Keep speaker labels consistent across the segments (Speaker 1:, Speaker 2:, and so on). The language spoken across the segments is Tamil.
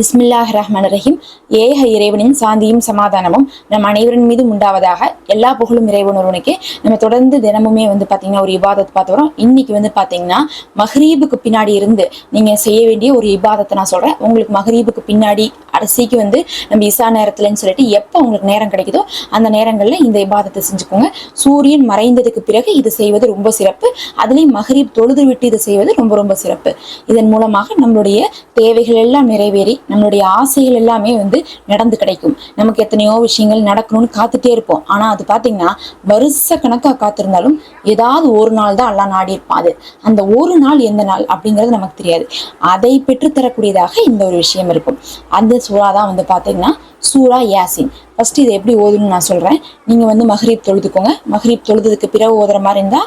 Speaker 1: பிஸ்மில்லாஹ் ரஹ்மான் ரஹீம் ஏக இறைவனின் சாந்தியும் சமாதானமும் நம் அனைவரின் மீதும் உண்டாவதாக எல்லா புகழும் இறைவன் ஒருவனுக்கு. நம்ம தொடர்ந்து தினமுமே வந்து பார்த்தீங்கன்னா ஒரு இபாதத்தை பார்த்து வரோம். இன்னைக்கு வந்து பார்த்தீங்கன்னா மஹ்ரீபுக்கு பின்னாடி இருந்து நீங்கள் செய்ய வேண்டிய ஒரு இபாதத்தை நான் சொல்கிறேன் உங்களுக்கு மஹ்ரீபுக்கு பின்னாடி அரசிக்கு வந்து நம்ம இசா நேரத்துலன்னு சொல்லிட்டு எப்போ உங்களுக்கு நேரம் கிடைக்குதோ அந்த நேரங்களில் இந்த இபாதத்தை செஞ்சுக்கோங்க. சூரியன் மறைந்ததுக்கு பிறகு இது செய்வது ரொம்ப சிறப்பு. அதுலேயும் மஹ்ரீப் தொழுது விட்டு இது செய்வது ரொம்ப ரொம்ப சிறப்பு. இதன் மூலமாக நம்மளுடைய தேவைகள் எல்லாம் நிறைவேறி நம்மளுடைய ஆசைகள் எல்லாமே வந்து நடந்து கிடைக்கும். நமக்கு எத்தனையோ விஷயங்கள் நடக்கணும்னு காத்துட்டே இருப்போம். ஆனா அது பாத்தீங்கன்னா வருஷ கணக்காக காத்திருந்தாலும் ஏதாவது ஒரு நாள் தான் எல்லாம் நாடி இருப்பான் அது அந்த ஒரு நாள் எந்த நாள் அப்படிங்கிறது நமக்கு தெரியாது. அதை பெற்றுத்தரக்கூடியதாக இந்த ஒரு விஷயம் இருக்கும். அந்த சூறா தான் வந்து பாத்தீங்கன்னா சூரா யாசின். ஃபர்ஸ்ட் இதை எப்படி ஓதுன்னு நான் சொல்றேன். நீங்க வந்து மஹ்ரீப் தொழுதுக்கோங்க. மஹ்ரீப் தொழுதுக்கு பிறகு ஓதுற மாதிரி இருந்தா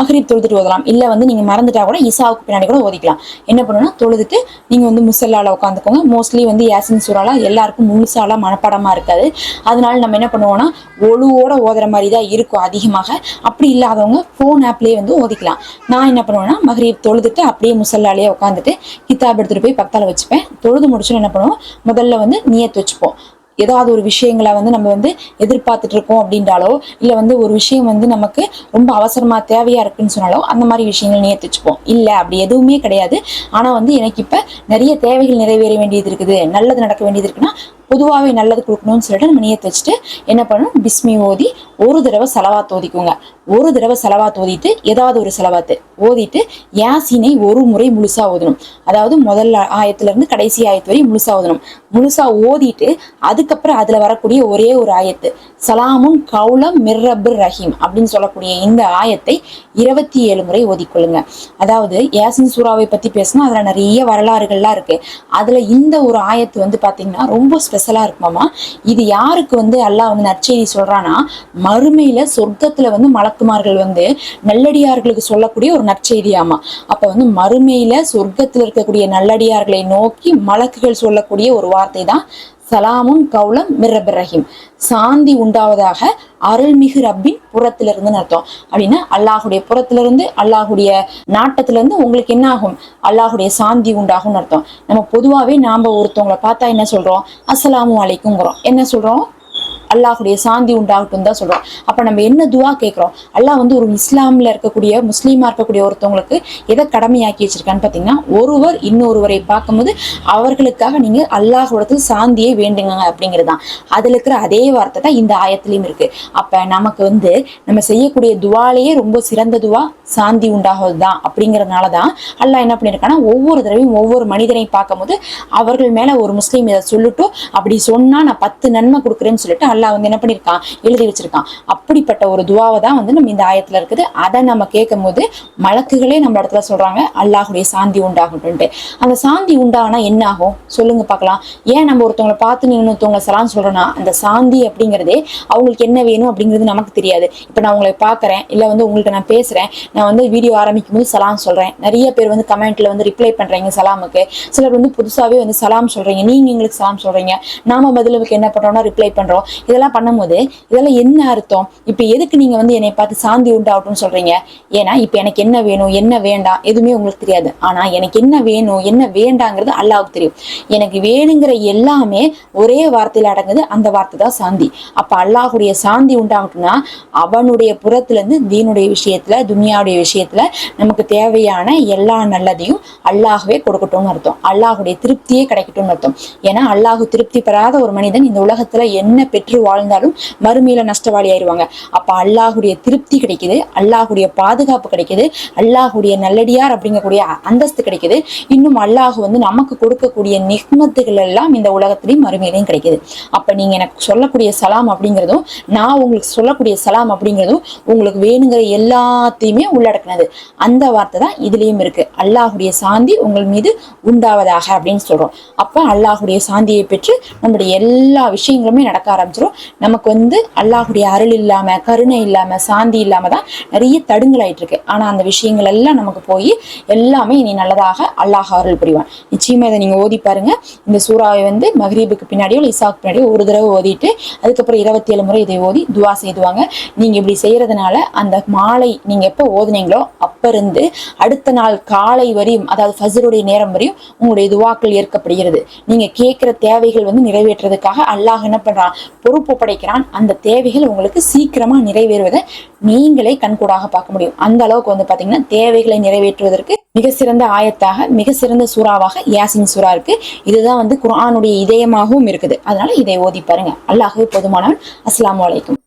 Speaker 1: மஹ்ரீப் தொழுதுட்டு ஓதலாம். இல்லை வந்து நீங்கள் மறந்துட்டா கூட இசாவுக்கு பின்னாடி கூட ஓதிக்கலாம். என்ன பண்ணுன்னா தொழுதுட்டு நீங்கள் வந்து முசல்லால உட்காந்துக்கோங்க மோஸ்ட்லி வந்து யாசின் சூறாலாம் எல்லாருக்கும் முழுசாலாம் மனப்பாடமாக இருக்காது. அதனால நம்ம என்ன பண்ணுவோம்னா ஒழுவோட ஓதுற மாதிரி தான் இருக்கும் அதிகமாக. அப்படி இல்லாதவங்க ஃபோன் ஆப்லேயே வந்து ஓதிக்கலாம். நான் என்ன பண்ணுவேன்னா மஹ்ரீப் தொழுதுட்டு அப்படியே முசல்லாலேயே உட்காந்துட்டு கிதாப் எடுத்துகிட்டு போய் பக்கத்தால் வச்சுப்பேன். தொழுது முடிச்சுட்டு என்ன பண்ணுவோம் முதல்ல வந்து நியத்து வச்சுப்போம். ஏதாவது ஒரு விஷயங்களை வந்து நம்ம வந்து எதிர்பார்த்துட்டு இருக்கோம் அப்படின்றாலோ இல்லை வந்து ஒரு விஷயம் வந்து நமக்கு ரொம்ப அவசரமா தேவையா இருக்குன்னு சொன்னாலோ அந்த மாதிரி விஷயங்கள் நியத்து வச்சுப்போம் இல்லை அப்படி எதுவுமே கிடையாது. ஆனால் வந்து எனக்கு இப்போ நிறைய தேவைகள் நிறைவேற வேண்டியது இருக்குது. நல்லது நடக்க வேண்டியது இருக்குன்னா பொதுவாகவே நல்லது கொடுக்கணும்னு சொல்லிட்டு நம்ம நீயத்தை வச்சுட்டு என்ன பண்ணணும்? பிஸ்மி ஓதி ஒரு தடவை செலவாத் ஓதிக்கோங்க ஒரு தடவை செலவாத் ஓதிட்டு ஏதாவது ஒரு செலவாத்து ஓதிட்டு யாசினை ஒரு முறை முழுசா ஓதணும். அதாவது முதல் ஆயத்துல இருந்து கடைசி ஆயத்து வரை முழுசா ஓதணும். முழுசா ஓதிட்டு அதுக்கப்புறம் அதுல வரக்கூடிய ஒரே ஒரு ஆயத்து. சலாமுன் கவுலம் மிர்ரபு ரஹீம் அப்படின்னு சொல்லக்கூடிய இந்த ஆயத்தை இருபத்தி ஏழு முறை ஓதிக்கொள்ளுங்க. அதாவது யாசின் சூறாவை பத்தி பேசினா அதுல நிறைய வரலாறுகள்லாம் இருக்கு. அதுல இந்த ஒரு ஆயத்து வந்து பாத்தீங்கன்னா ரொம்ப ஸ்பெஷலா இருக்குமாமா இது யாருக்கு வந்து அல்லாஹ் வந்து நற்செய்தி சொல்றான்னா மறுமையில சொர்க்கத்துல வந்து மலக்குமார்கள் வந்து நல்லடியார்களுக்கு சொல்லக்கூடிய ஒரு நற்செய்தியாமா அப்ப வந்து மறுமையில சொர்க்கத்துல இருக்கக்கூடிய நல்லடியார்களை நோக்கி மலக்குகள் சொல்லக்கூடிய ஒரு வார்த்தை தான் சலாமுன் கவுலம் மிர்ரபிரஹிம் சாந்தி உண்டாவதாக அருள்மிகு ரப்பின் புறத்திலிருந்து அர்த்தம் அப்படின்னா அல்லாஹுடைய புறத்திலிருந்து அல்லாஹுடைய நாட்டத்திலிருந்து உங்களுக்கு என்ன ஆகும் அல்லாஹுடைய சாந்தி உண்டாகும்னு அர்த்தம். நம்ம பொதுவாகவே நாம ஒருத்தவங்களை பார்த்தா என்ன சொல்றோம்? அஸ்ஸலாமு அலைக்குங்கிறோம் என்ன சொல்றோம்? அல்லாஹுடைய சாந்தி உண்டாகட்டும் தான் சொல்றோம். அப்ப நம்ம என்ன துவா கேட்கிறோம் அல்லாஹ் வந்து ஒரு இஸ்லாம்ல இருக்கக்கூடிய முஸ்லீமா இருக்கக்கூடிய ஒருத்தவங்களுக்கு எதை கடமையாக்கி வச்சிருக்கான்னு பாத்தீங்கன்னா ஒருவர் இன்னொருவரை பார்க்கும்போது அவர்களுக்காக நீங்க அல்லாஹ்விடத்தில் சாந்தியை வேண்டுங்க அப்படிங்கறதுதான். அதுல இருக்கிற அதே வார்த்தை தான் இந்த ஆயத்திலையும் இருக்கு. அப்ப நமக்கு வந்து நம்ம செய்யக்கூடிய துவாலேயே ரொம்ப சிறந்த துவா சாந்தி உண்டாகுவது தான் அப்படிங்கறதுனால தான் அல்லாஹ் என்ன பண்ணிருக்கான்னா ஒவ்வொரு தடவையும் ஒவ்வொரு மனிதனையும் பார்க்கும்போது அவர்கள் மேல ஒரு முஸ்லீம் இதை சொல்லட்டும் அப்படி சொன்னா நான் பத்து நன்மை கொடுக்குறேன்னு சொல்லிட்டு அல்லாஹ் வந்து என்ன பண்ணியிருக்கான் எழுதி வச்சிருக்கான். அப்படிப்பட்ட ஒரு துவாவை தான் வந்து நம்ம இந்த ஆயத்துல இருக்குது. அதை நம்ம கேட்கும் போது மலக்குகளே நம்ம இடத்துல சொல்றாங்க அல்லாஹுடைய சாந்தி உண்டாகட்டும்ட்டு. அந்த சாந்தி உண்டானா என்ன ஆகும்? சொல்லுங்க பார்க்கலாம். ஏன் நம்ம ஒருத்தவங்களை பார்த்து நீ இன்னொருத்தவங்களை சலான் சொல்றோம்னா அந்த சாந்தி அப்படிங்கிறதே அவங்களுக்கு என்ன வேணும் அப்படிங்கிறது நமக்கு தெரியாது. இப்போ நான் உங்களை பார்க்குறேன் இல்லை வந்து உங்கள்கிட்ட நான் பேசுறேன் நான் வந்து வீடியோ ஆரம்பிக்கும் போது சலாம் சொல்றேன். நிறைய பேர் வந்து கமெண்ட்ல வந்து ரிப்ளை பண்றீங்க சலாமுக்கு. சிலர் வந்து புதுசாகவே வந்து சலாம் சொல்றீங்க. நீங்க எங்களுக்கு சலாம் சொல்றீங்க. நாம பதிலுக்கு என்ன பண்றோம்னா ரிப்ளை பண்றோம். இதெல்லாம் பண்ணும்போது இதெல்லாம் என்ன அர்த்தம்? இப்போ எதுக்கு நீங்க வந்து என்னை பார்த்து சாந்தி உண்டாகட்டும்னு சொல்றீங்க? ஏன்னா இப்போ எனக்கு என்ன வேணும் என்ன வேண்டாம் எதுவுமே உங்களுக்கு தெரியாது. ஆனா எனக்கு என்ன வேணும் என்ன வேண்டாங்கிறது அல்லாவுக்கு தெரியும். எனக்கு வேணுங்கிற எல்லாமே ஒரே வார்த்தையில அடங்குது அந்த வார்த்தை தான் சாந்தி. அப்ப அல்லாஹுடைய சாந்தி உண்டாகட்டும்னா அவனுடைய புறத்துல இருந்து தீனுடைய விஷயத்துல துனியாவுடைய விஷயத்துல நமக்கு தேவையான எல்லா நல்லதையும் அல்லாஹ்வே கொடுக்கட்டும்னு அர்த்தம். அல்லாஹுடைய திருப்தியே கிடைக்கட்டும்னு அர்த்தம். ஏன்னா அல்லாஹு திருப்தி பெறாத ஒரு மனிதன் இந்த உலகத்துல என்ன பெற்று வாழ்ந்தாலும் மறுமையில நஷ்டவாளி ஆயிடுவாங்க அப்ப அல்லாஹுடைய திருப்தி கிடைக்குது அல்லாஹுடைய பாதுகாப்பு கிடைக்குது அல்லாஹுடைய நல்லடியார் அப்படிங்கக்கூடிய அந்தஸ்து கிடைக்குது. இன்னும் அல்லாஹ் வந்து நமக்கு கொடுக்கக்கூடிய நிக்மத்துகள் எல்லாம் இந்த உலகத்திலையும் மறுமையிலையும் கிடைக்குது. அப்ப நீங்க எனக்கு சொல்லக்கூடிய சலாம் அப்படிங்கிறதும் நான் உங்களுக்கு சொல்லக்கூடிய சலாம் அப்படிங்கிறதும் உங்களுக்கு வேணுங்கிற எல்லாத்தையுமே உள்ளடக்கினது. அந்த வார்த்தை தான் இதுலயும் இருக்கு. அல்லாஹுடைய சாந்தி உங்கள் மீது உண்டாவதாக அப்படின்னு சொல்றோம். அப்ப அல்லாஹுடைய சாந்தியை பெற்று நம்முடைய எல்லா விஷயங்களுமே நடக்க ஆரம்பிச்சிடும் பார்த்துரும் நமக்கு வந்து அல்லாஹுடைய அருள் இல்லாம கருணை இல்லாம சாந்தி இல்லாமல் தான் நிறைய தடுங்கலாயிட்டு இருக்கு. ஆனா அந்த விஷயங்கள் எல்லாம் நமக்கு போய் எல்லாமே இனி நல்லதாக அல்லாஹ் அருள் புரிவான். நிச்சயமா இதை நீங்க ஓதி பாருங்க. இந்த சூறாவை வந்து மஹரீபுக்கு பின்னாடியோ இல்லை இசாக்கு பின்னாடியோ ஒரு தடவை ஓதிட்டு அதுக்கப்புறம் இருபத்தி ஏழு முறை இதை ஓதி துவா செய்துவாங்க. நீங்க இப்படி செய்யறதுனால அந்த மாலை நீங்க எப்போ ஓதுனீங்களோ அப்ப இருந்து அடுத்த நாள் காலை வரையும் அதாவது ஃபசருடைய நேரம் வரையும் உங்களுடைய துவாக்கள் ஏற்கப்படுகிறது. நீங்க கேட்குற தேவைகள் வந்து நிறைவேற்றுறதுக்காக அல்லாஹ் என்ன பண்ணுறான் பொறுப்பு படைக்கிறான். அந்த தேவைகள் உங்களுக்கு சீக்கிரமா நிறைவேறுவதை நீங்களே கண்கூடாக பார்க்க முடியும். அந்த அளவுக்கு வந்து பாத்தீங்கன்னா தேவைகளை நிறைவேற்றுவதற்கு மிக சிறந்த ஆயத்தாக மிக சிறந்த சூறாவாக யாசின் சூறா இருக்கு. இதுதான் வந்து குரானுடைய இதயமாகவும் இருக்குது. அதனால இதை ஓதி பாருங்க. அல்லாஹு போதுமானவன். அஸ்லாம் அலைக்கும்.